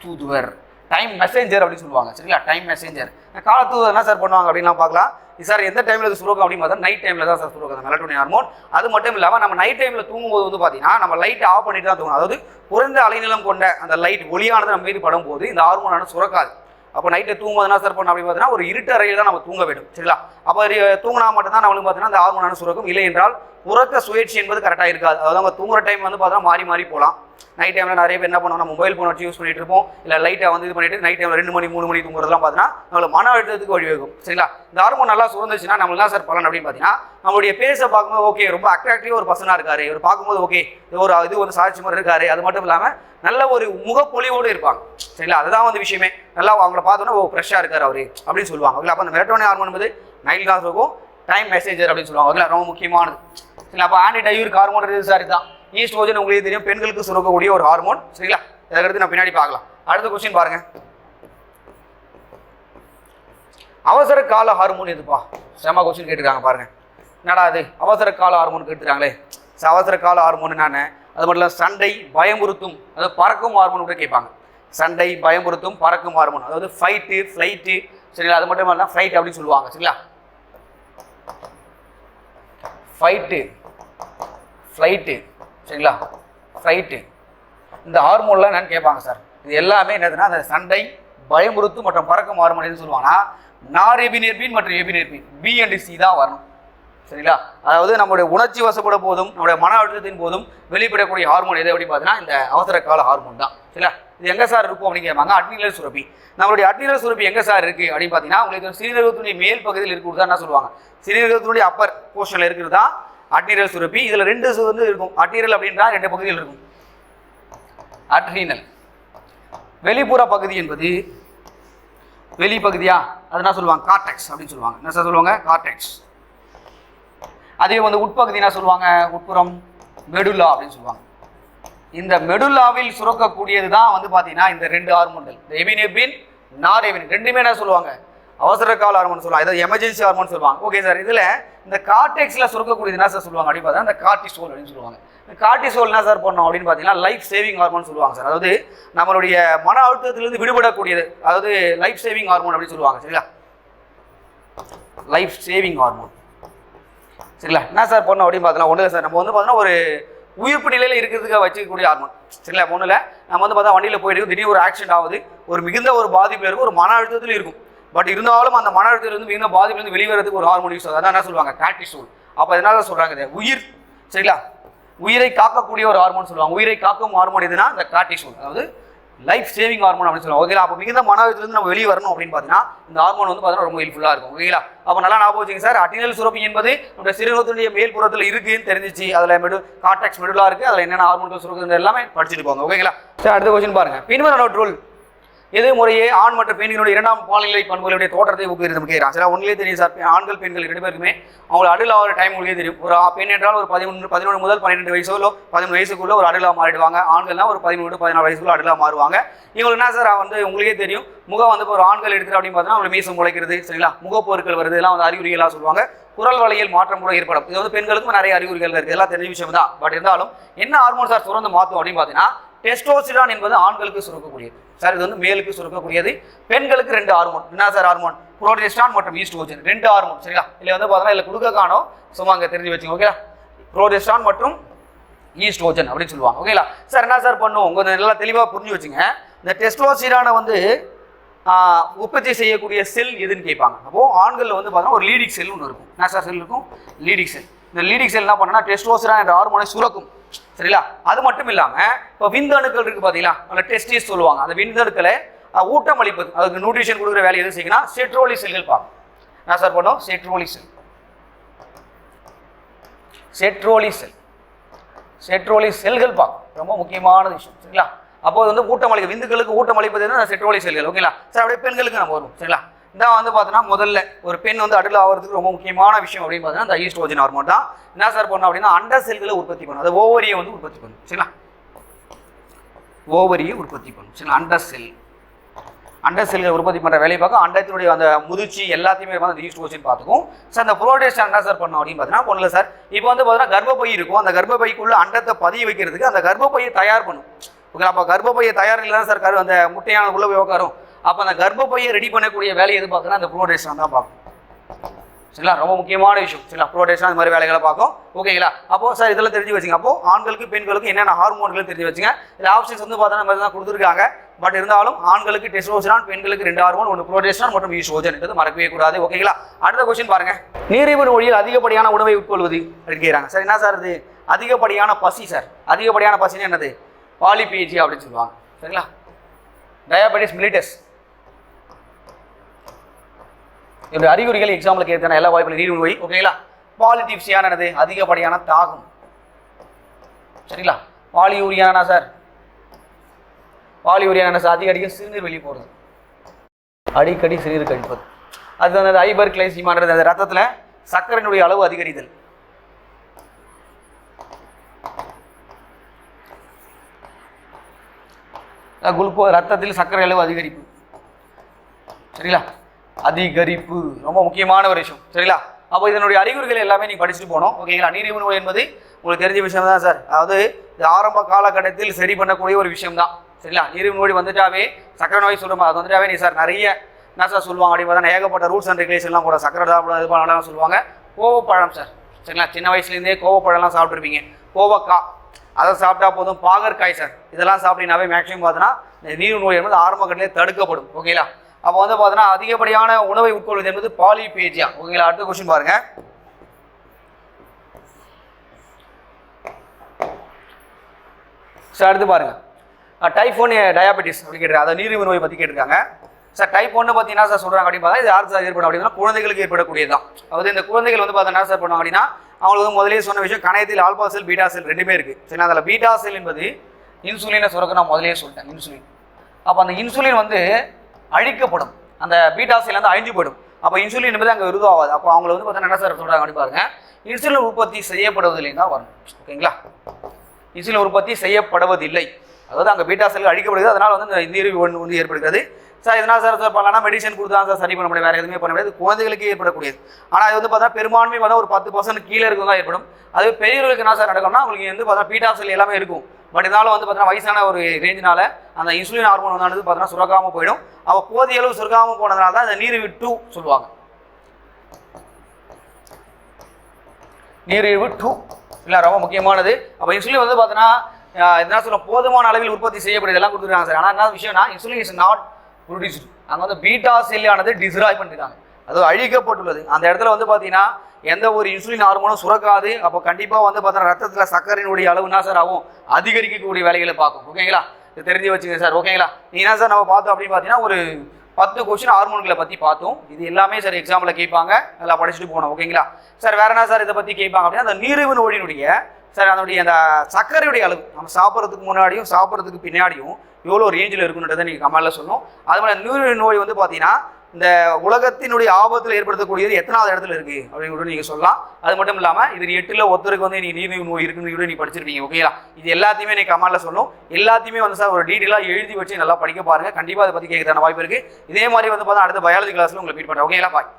தூதுவர் டைம் மெசேஞ்சர் அப்படின்னு சொல்லுவாங்க சரிங்களா? டைம் மெசேஞ்சர் காலத்து என்ன சார் பண்ணுவாங்க அப்படின்லாம் பார்க்கலாம். சார் எந்த டைமில் இது சுரக்கும் அப்படின்னு பார்த்தா நைட் டைமில் தான் சார் சுரக்கும் அந்த மெலட்டோனின் ஹார்மோன் அது மட்டும் இல்லாமல் நம்ம நைட் டைமில் தூங்கும்போது வந்து பார்த்தீங்கன்னா நம்ம லைட் ஆஃப் பண்ணிட்டு தான் தூங்கணும். அதாவது குறைந்த அலைநிலம் கொண்ட அந்த லைட் ஒளியானது நம்ம மீது படும்போது இந்த ஹார்மோனான சுரக்காது. அப்போ நைட்டு தூங்கும்போது என்ன சார் பண்ணணும் அப்படின்னு பார்த்தீங்கன்னா ஒரு இருட்டு அறையில் தான் நம்ம தூங்க வேண்டும் சரிங்களா? அப்போ தூங்கினா மட்டும்தான் நம்மளுக்கு பார்த்தீங்கன்னா அந்த ஹார்மோனான சுரக்கும். இல்லை என்றால் உறக்க சுயேட்சி என்பது கரெக்டாக இருக்காது. அதாவது அவங்க தூங்குற டைம் வந்து பார்த்தோன்னா மாறி மாறி போகலாம். நைட் டைமில் நிறைய பேர் என்ன பண்ணுவோம்னா மொபைல் ஃபோன் வச்சு யூஸ் பண்ணிட்டு இருப்போம். இல்லை லைட்டை வந்து இது பண்ணிட்டு நைட் டைமில் ரெண்டு மணி மூணு மணி தூங்குறதுலாம் பார்த்தீங்கன்னா நம்மளுக்கு மன அழுத்தத்துக்கு வழிவகுக்கும் சரிங்களா? இந்த ஹார்மோன் நல்லா சுரந்துச்சுன்னா நம்மளுக்கு தான் சார் பலன் அப்படின்னு பார்த்தீங்கன்னா நம்மளுடைய பேச பார்க்கும்போது ஓகே ரொம்ப அட்ராக்டிவ் ஒரு பர்சனாக இருக்காரு. இவர் பார்க்கும்போது ஓகே ஒரு இது வந்து சாட்சி மாதிரி இருக்காரு. அது மட்டும் இல்லாமல் நல்ல ஒரு முகப்பொலிவோடு இருப்பாங்க. சரிங்களா? அதுதான் வந்து விஷயமே. நல்லா அவங்கள பார்த்தோன்னா ஓ ஃப்ரெஷ்ஷாக இருக்கார் அவர் அப்படின்னு சொல்லுவாங்க. ஓகே அப்போ அந்த மெலட்டோனின் ஹார்மோன் என்பது நைட் கிளாஸ் இருக்கும். டைம் மெசேஜர் அப்படின்னு சொல்லுவாங்க. ரொம்ப முக்கியமானது. சரிங்களா? அப்போ ஆண்டி டயூரிக் ஹார்மோன் ரிசாரி தான் ஈஸ்ட் ஓஜன் உங்களுக்கு தெரியும். பெண்களுக்கு சுரக்கக்கூடிய ஒரு ஹார்மோன் சரிங்களா? இதற்கடுத்து நான் பின்னாடி பார்க்கலாம். அடுத்த கொஸ்டின் பாருங்க. அவசர கால ஹார்மோன் எதுப்பா? செம கொஸ்டின் கேட்டிருக்காங்க பாருங்க. என்னடா அது அவசர கால ஹார்மோன் கேட்டுருக்காங்களே. அவசர கால ஹார்மோன் என்னன்னு? அது மட்டும் இல்லாமல் சண்டை பயமுறுத்தும். அதாவது பறக்கும் ஹார்மோன் கூட கேட்பாங்க. சண்டை பயமுறுத்தும் பறக்கும் ஹார்மோன் அதாவது ஃபைட்டு ஃப்ளைட்டு சரிங்களா? அது மட்டும் இல்லாமல் ஃப்ளைட் அப்படின்னு சொல்லுவாங்க. சரிங்களா? ஃபைட்டு ஃப்ளைட்டு சரிங்களா? ஃப்ளைட்டு இந்த ஹார்மோன்லாம் என்னன்னு கேட்பாங்க சார் இது எல்லாமே என்னதுன்னா அந்த சண்டை பயமுறுத்து மற்றும் பறக்கும் ஹார்மோன் சொல்லுவாங்கன்னா நார் எபினேர்பின் மற்றும் எபினேர்பின் பி அண்ட் சி தான் வரணும். சரிங்களா? அதாவது நம்முடைய உணர்ச்சி வசப்பட போதும் நம்முடைய மன அழுத்தத்தின் போதும் வெளிப்படக்கூடிய ஹார்மோன் எது அப்படின்னு பார்த்தீங்கன்னா இந்த அவசர கால ஹார்மோன் தான். சரிங்களா? இது எங்கே சார் இருக்கும் அப்படின்னு கேட்பாங்க அட்மினல் சுரப்பி நம்மளுடைய அட்மினல் சுரப்பி எங்கே சார் இருக்குது அப்படின்னு பார்த்தீங்கன்னா உங்களுக்கு சிறுநீரகத்தினுடைய மேல் பகுதியில் இருக்கிறது தான் என்ன சொல்லுவாங்க? சிறுநீரகத்தினுடைய அப்பர் போர்ஷனில் இருக்கிறது தான் அட்மினல் சுரப்பி இதில் ரெண்டு வந்து இருக்கும். அட்மினல் அப்படின்றா ரெண்டு பகுதியில் இருக்கும். அட்ரினல் வெளிப்புற பகுதி என்பது வெளிப்பகுதியா? அது என்ன சொல்லுவாங்க? கார்டெக்ஸ் அப்படின்னு சொல்லுவாங்க. என்ன சார் சொல்லுவாங்க? கார்டெக்ஸ் அதே வந்து உட்பகுதி என்ன சொல்லுவாங்க? உட்புறம் மெடுலா அப்படின்னு சொல்லுவாங்க. இந்த மெடுலாவில் சுரக்கக்கூடியது தான் வந்து பார்த்தீங்கன்னா இந்த ரெண்டு ஹார்மோன்கள் இந்த எபினெபின் நார் எமின் ரெண்டுமே என்ன சொல்லுவாங்க? அவசர கால ஹார்மோன் சொல்லுவாங்க. ஏதாவது எமர்ஜென்சி ஹார்மோன் சொல்லுவாங்க. ஓகே சார் இதில் இந்த கார்டெக்ஸில் சுரக்கக்கூடியது என்ன சார் சொல்லுவாங்க? அப்படின்னு பார்த்தா இந்த கார்டிசோல் அப்படின்னு சொல்லுவாங்க. இந்த கார்டிசோல் என்ன சார் பண்ணோம் அப்படின்னு பார்த்தீங்கன்னா லைஃப் சேவிங் ஹார்மோன் சொல்லுவாங்க சார் அதாவது நம்மளுடைய மன அழுத்தத்திலிருந்து விடுபடக்கூடியது. அதாவது லைஃப் சேவிங் ஹார்மோன் அப்படின்னு சொல்லுவாங்க சரிங்களா லைஃப் சேவிங் ஹார்மோன் சரிங்களா? என்ன சார் பொண்ணு அப்படின்னு பார்த்தலாம் ஒன்று சார். நம்ம வந்து பார்த்தோன்னா ஒரு உயிர்ப்பு நிலையில் இருக்கிறதுக்காக வச்சுக்கக்கூடிய ஹார்மோன் சரிங்களா? ஒன்றும் இல்லை நம்ம வந்து பார்த்தா வண்டியில் போயிட்டு திடீர்னு ஒரு ஆக்சிடென்ட் ஆகுது. ஒரு மிகுந்த ஒரு பாதிப்பில் இருக்கும். ஒரு மன அழுத்தத்தில் இருக்கும். பட் இருந்தாலும் அந்த மன அழுத்தத்திலிருந்து மிகுந்த பாதிப்பிலிருந்து வெளிவரதுக்கு ஒரு ஹார்மோன் யூஸ் ஆகுது அதான் என்ன சொல்லுவாங்க? கார்டிசோல் அப்போ அதனால சொல்கிறாங்க இது உயிர். சரிங்களா? உயிரை காக்கக்கூடிய ஒரு ஹார்மோன் சொல்லுவாங்க. உயிரை காக்கும் ஹார்மோன் எதுனா அந்த கார்டிசோல் அதாவது லைஃப் சேவிங் ஹார்மோன் அப்படின்னு சொல்லுவாங்க. ஓகேங்களா அப்போ மிகுந்த மன நம்ம வெளியே வரணும் அப்படின்னு பார்த்தீங்கன்னா இந்த ஹார்மோன் வந்து பார்த்தீங்கன்னா ரொம்ப ஹெல்ப்ஃபுல்லாக இருக்கும். ஓகேங்களா அப்போ நல்லா ஞாபகம் வச்சுங்க சார் அட்டினல் சுரப்பி என்பது நம்முடைய சிறுநீரகத்தினுடைய மேல் புறத்தில் இருக்குன்னு தெரிஞ்சிச்சு. அதில் மெடு கார்டெக்ஸ் மெடுலாக இருக்குது அதில் என்னென்ன ஹார்மோன்கள் சுரக்குது எல்லாமே படிச்சுட்டு போங்க. ஓகேங்களா சார் அடுத்த கொஸ்டின் பாருங்க. பின்வரவற்றுள் இதே முறையே ஆண் மற்றும் பெண்களுடைய இரண்டாம் பாலியலை பண்புகளுடைய தோற்றத்தை ஊக்குவித்து கேட்கிறான் சில ஒன்றிலே தெரியும் சார். ஆண்கள் பெண்கள் ரெண்டு பேருக்குமே அவங்க அடில் ஆகிற டைம் உங்களுக்கே தெரியும். ஒரு பெண் என்றால் ஒரு பதிமூணு பதினொன்று முதல் பன்னிரெண்டு இல்லை பதினொன்று வயசுக்குள்ள ஒரு அடிலாக மாறிடுவாங்க. ஆண்கள்னா ஒரு பதிமூணு பதினாலு வயசுக்குள்ள அடிலா மாறுவாங்க. இவங்களுக்கு என்ன சார் வந்து உங்களுக்கே தெரியும். முகம் வந்து இப்போ ஒரு ஆண்கள் எடுக்கிற அப்படின்னு பார்த்தீங்கன்னா அவங்க மீசம் முளைக்கிறது சரிங்களா? முகப்பொருட்கள் வருது இதெல்லாம் வந்து அறிகுறிகளாக சொல்லுவாங்க. குரல் வலையில் மாற்றம் கூட ஏற்படும். இது வந்து பெண்களுக்கும் நிறைய அறிகுறிகள் இருக்குது எல்லாம் தெரிஞ்ச விஷயம் தான் பட் இருந்தாலும் என்ன ஹார்மோன் சார் சுரந்து மாற்றும் அப்படின்னு பார்த்தீங்கன்னா டெஸ்டோஸ்டிரான் என்பது ஆண்களுக்கு சுரக்கக்கூடியது. சார் இது வந்து மேலுக்கு சுரக்கக்கூடியது. பெண்களுக்கு ரெண்டு ஹார்மோன். என்ன சார் ஹார்மோன்? புரோடெஸ்டான் மற்றும் ஈஸ்ட்ரோஜன். ரெண்டு ஹார்மோன். சரிங்களா இல்லை வந்து பார்த்தோன்னா இல்லை கொடுக்க காணோம். சும்மா அங்கே தெரிஞ்சு வச்சுங்க ஓகேங்களா புரோடெஸ்டான் மற்றும் ஈஸ்ட்ரோஜன் அப்படின்னு சொல்லுவாங்க ஓகேங்களா சார் என்ன சார் பண்ணுவோம்? உங்க நல்லா தெளிவாக புரிஞ்சு வச்சுங்க. இந்த டெஸ்டோஸ்டிரானை வந்து உற்பத்தி செய்யக்கூடிய செல் எதுன்னு கேட்பாங்க. அப்போது ஆண்களில் வந்து பார்த்தோன்னா ஒரு லீடிக் செல் ஒன்று இருக்கும். என்ன சார் செல் இருக்கும்? லீடிக் செல் இந்த லீடிக் செல் என்ன பண்ணனா டெஸ்டோஸ்டிரான் என்ற ஹார்மோனை சுரக்கும். சரிங்களா? அது மட்டும் இல்லாமல் இப்போ விந்தணுக்கள் இருக்குது பார்த்தீங்களா அந்த டெஸ்டிஸ் சொல்லுவாங்க. அந்த விந்தணுக்களை ஊட்டம் அளிப்பது அதுக்கு நியூட்ரிஷன் கொடுக்குற வேலை எது செய்யணும் செட்ரோலி செல்கள் பார்க்கும் என்ன சார் பண்ணோம்? செட்ரோலி செல் செட்ரோலி செல் செட்ரோலி செல்கள் பார்க்கும் ரொம்ப முக்கியமான விஷயம் சரிங்களா? அப்போ வந்து ஊட்டமளிக்க விந்துக்களுக்கு ஊட்டமளிப்பது என்ன? செட்ரோலி செல்கள் ஓகேங்களா சார் அப்படியே பெண்களுக்கு நம்ம வரும் சரிங்களா? இதான் வந்து பார்த்தோன்னா முதல்ல ஒரு பெண் வந்து அடல் ஆகிறதுக்கு ரொம்ப முக்கியமான விஷயம் அப்படின்னு பார்த்தீங்கன்னா இந்த ஈஸ்ட்ரோஜன் ஹார்மோன் தான். என்ன சார் பண்ணோம் அப்படின்னா அண்ட செல்களை உற்பத்தி பண்ணும் அது ஓவரியை வந்து உற்பத்தி பண்ணும் சரிங்களா? ஓவரியை உற்பத்தி பண்ணும் சரிங்களா? அண்ட செல் அண்ட செல்கள் உற்பத்தி பண்ணுற வேலையை பார்க்க அண்டத்தினுடைய அந்த முதிர்ச்சி எல்லாத்தையுமே வந்து அந்த ஈஸ்ட்ரோஜன் பார்த்துக்கும். சார் அந்த புரோடேஷன் என்ன சார் பண்ணோம் அப்படின்னு பார்த்தீங்கன்னா ஒன்றும் இல்லை சார் இப்போ வந்து பார்த்தீங்கன்னா கர்ப்பப்பை இருக்கும். அந்த கர்ப்பப்பைக்குள்ள அண்டத்தை பதிய வைக்கிறதுக்கு அந்த கர்ப்பப்பையை தயார் பண்ணும். ஓகே அப்போ கர்ப்பப்பையை தயார் இல்லை தான் சார் கரு அந்த முட்டையான உள்ள போய் உட்காரும் அப்போ அந்த கர்ப்பப்பையை ரெடி பண்ணக்கூடிய வேலையை எது பார்க்குறா அந்த ப்ரோடேஷன் தான் பார்க்கும் சரிங்களா? ரொம்ப முக்கியமான விஷயம். சரிங்களா? ப்ரோடேஷன் அந்த மாதிரி வேலைகளை பார்க்கும். ஓகேங்களா அப்போ சார் இதெல்லாம் தெரிஞ்சு வச்சுங்க. அப்போ ஆண்களுக்கு பெண்களுக்கு என்னென்ன ஹார்மோன்கள் தெரிஞ்சு வச்சுங்க? இல்லை ஆப்ஷன்ஸ் வந்து பார்த்தோன்னா மாதிரி தான் கொடுத்துருக்காங்க. பட் இருந்தாலும் ஆண்களுக்கு டெஸ்டோஸ்டரான் பெண்களுக்கு ரெண்டு ஹார்மோன் ஒன்று புரோடேஷன் மற்றும் ஈஸ்ட்ரோஜன் என்பது மறக்கவே கூடாது. ஓகேங்களா அடுத்த கொஸ்டின் பாருங்க. நீரிழிவு நோயில் அதிகப்படியான உணவை உட்கொள்வது அப்படின்னு கேட்குறாங்க சார் என்ன சார் இது? அதிகப்படியான பசி சார் அதிகப்படியான பசின்னு என்னது? பாலிபிஜி அப்படின்னு சொல்லுவாங்க. சரிங்களா? டயாபெட்டிஸ் மிலிட்டஸ் என்னுடைய அறிகுறிகள் எக்ஸாம்பிள் கேட்கிறேன் எல்லா வாய்ப்புகளும் நீர் நோய் ஓகேங்களா? பாலிடிப்சியானது அதிகப்படியான தாகம். சரிங்களா? பாலியூரியானா சார் பாலியூரியானா சார் அதிக அடிக்க சிறுநீர் வெளியே போகிறது அடிக்கடி சிறுநீர் கழிப்பது. அது அந்த ஐபர் கிளைசிமான்றது அந்த ரத்தத்தில் சர்க்கரையினுடைய அளவு அதிகரித்தல். குளுக்கோ ரத்தத்தில் சர்க்கரை அளவு அதிகரிப்பு. சரிங்களா? அதிகரிப்பு ரொம்ப முக்கியமான ஒரு விஷயம். சரிங்களா? அப்போ இதனுடைய அறிகுறிகள் எல்லாமே நீங்கள் படிச்சுட்டு போகணும். ஓகேங்களா? நீரிழிவு நோய் என்பது உங்களுக்கு தெரிஞ்ச விஷயம் தான் சார். அதாவது இது ஆரம்ப காலகட்டத்தில் சரி பண்ணக்கூடிய ஒரு விஷயம் தான் சரிங்களா நீரிழிவு நோய் வந்துட்டாவே சக்கரை நோய் சொல்லுமா? அது வந்துட்டாவே நீ சார் நிறைய என்ன சார் சொல்லுவாங்க? அப்படின்னு பார்த்தா ஏகப்பட்ட ரூல்ஸ் அண்ட் ரெகுலேஷன்லாம் கூட சக்கரை சாப்பிட இது பண்ணலாம் சொல்லுவாங்க. கோவப்பழம் சார். சரிங்களா? சின்ன வயசுலேருந்தே கோவப்பழம்லாம் சாப்பிட்ருப்பீங்க கோவக்காய். அதை சாப்பிட்டா போதும். பாகற்காய் சார். இதெல்லாம் சாப்பிட்டீங்கன்னாவே மேக்ஸிமம் பார்த்தோன்னா இந்த நீர் நோய் என்பது ஆரம்ப கட்டிலே தடுக்கப்படும். ஓகேங்களா? அப்போ வந்து பார்த்தோன்னா அதிகப்படியான உணவை உட்கொள்வது என்பது பாலிபேஜியா ஓகேங்களா? அடுத்த கொஸ்டின் பாருங்க. சார் அடுத்து பாருங்க. டைப் ஒன் டயாபெட்டிஸ் அப்படி கேட்டிருக்காங்க. அதை நீரிழிவு நோய் பற்றி கேட்டிருக்காங்க. சார் டைப் ஒன்று பார்த்தீங்கன்னா சார் சொல்கிறாங்க அப்படின்னு பார்த்தா இது யாருக்கு சார் ஏற்படும் அப்படின்னா குழந்தைகளுக்கு ஏற்படக்கூடியது தான். அதாவது இந்த குழந்தைகள் வந்து பார்த்தீங்கன்னா என்ன சார் பண்ணுவாங்க அப்படின்னா அவங்களுக்கு வந்து முதலே சொன்ன விஷயம் கணையத்தில் ஆல்பா செல் பீட்டா செல் ரெண்டுமே இருக்குது சரி அதில் பீட்டா செல் என்பது இன்சுலினை சுரக்க நான் முதலே சொல்லிட்டேன் இன்சுலின் அப்போ அந்த இன்சுலின் வந்து அழிக்கப்படும். அந்த பீட்டா செல் வந்து அழிஞ்சு போயிடும். அப்போ இன்சுலின் என்பது அங்கே உருவாகாது. அப்போ அவங்கள வந்து பார்த்தீங்கன்னா என்ன சார் சொல்கிறாங்க அப்படின்னு பாருங்க. இன்சுலின் உற்பத்தி செய்யப்படுவதில்லை தான் வரும். ஓகேங்களா இன்சுலின் உற்பத்தி செய்யப்படுவதில்லை. அதாவது அங்கே பீட்டா அழிக்கப்படுது அழிக்கப்படுகிறது. அதனால் வந்து இந்த நீரிழிவு ஒன்று வந்து ஏற்படுகிறது. சார் இதனால் சார் சார் பண்ணலாம் மெடிசன் கொடுத்தா சார் சரி பண்ண முடியும். வேறு எதுவுமே பண்ண முடியாது. குழந்தைகளுக்கு ஏற்படக்கூடியது. ஆனால் இது வந்து பார்த்தீங்கன்னா பெரும்பான்மை பார்த்தா ஒரு பத்து பர்சன்ட் கீழே இருக்கும் தான் ஏற்படும். அது பெரியவர்களுக்கு என்ன சார் நடக்கும்னா அவங்களுக்கு வந்து பார்த்தீங்கன்னா பீட்டா எல்லாமே இருக்கும். பட் இருந்தாலும் வந்து பார்த்தீங்கன்னா வயசான ஒரு ரேஞ்சினால அந்த இன்சுலின் ஹார்மோன் வந்து பார்த்தீங்கன்னா சுரக்காமல் போயிடும். அப்போ போதிய அளவு சுரக்காமல் போனதுனால தான் இந்த நீரிழிவு டூ சொல்லுவாங்க. நீரிழிவு டூ இல்லை ரொம்ப முக்கியமானது. அப்போ இன்சுலின் வந்து பார்த்தீங்கன்னா என்ன சொல்ல போதுமான அளவில் உற்பத்தி செய்யப்படுது. எல்லாம் கொடுத்துருக்காங்க சார். ஆனால் என்ன விஷயம்னா இன்சுலின் இஸ் நாட் ப்ரொடியூஸ்டு அங்கே வந்து பீட்டா செல்லானது டிஸ்ராய் பண்ணிருக்காங்க அது அழிக்கப்பட்டுள்ளது. அந்த இடத்துல வந்து பார்த்தீங்கன்னா எந்த ஒரு இன்சுலின் ஹார்மோனும் சுரக்காது. அப்போ கண்டிப்பாக வந்து பார்த்தீங்கன்னா ரத்தத்தில் சர்க்கரையினுடைய அளவு என்ன சார் ஆகும்? அதிகரிக்கக்கூடிய வேலைகளை பார்க்கும். ஓகேங்களா இது தெரிஞ்சு வச்சுங்க சார் ஓகேங்களா நீ என்ன சார் நம்ம பார்த்தோம் அப்படின்னு பார்த்தீங்கன்னா ஒரு பத்து கொஸ்டின் ஹார்மோன்களை பற்றி பார்த்தோம். இது எல்லாமே சார் எக்ஸாம்பிள் கேட்பாங்க. நல்லா படிச்சுட்டு போகணும். ஓகேங்களா சார் வேற என்ன சார் இதை பற்றி கேட்பாங்க அப்படின்னா அந்த நீரிவு நோயினுடைய சார் அதனுடைய அந்த சர்க்கரையுடைய அளவு. நம்ம சாப்பிட்றதுக்கு முன்னாடியும் சாப்பிட்றதுக்கு பின்னாடியும் எவ்வளோ ரேஞ்சில் இருக்குன்றதை நீங்கள் கமெண்டில் சொல்லணும். அது மாதிரி நீரிழிவு நோய் வந்து பார்த்தீங்கன்னா இந்த உலகத்தினுடைய ஆபத்தில் ஏற்படுத்தக்கூடியது எத்தனாவது இடத்துல இருக்குது அப்படின்னு கூட நீங்கள் சொல்லலாம். அது மட்டும் இல்லாமல் இது எட்டில் ஒருத்தருக்கு வந்து நீ நீரிழிவு நோய் இருக்குன்னு கூட நீ படிச்சிருப்பீங்க ஓகேங்களா இது எல்லாத்தையுமே நீ கமெண்டில் சொல்லணும். எல்லாத்தையுமே வந்து சார் ஒரு டீட்டெயிலாக எழுதி வச்சு நல்லா படிக்க பாருங்க. கண்டிப்பாக அதை பற்றி கேட்கறதான வாய்ப்பு இருக்குது இதே மாதிரி வந்து பார்த்தா அடுத்த பயாலஜி கிளாஸில் உங்களை மீட் பண்ணுறேன் ஓகேங்களா பாய்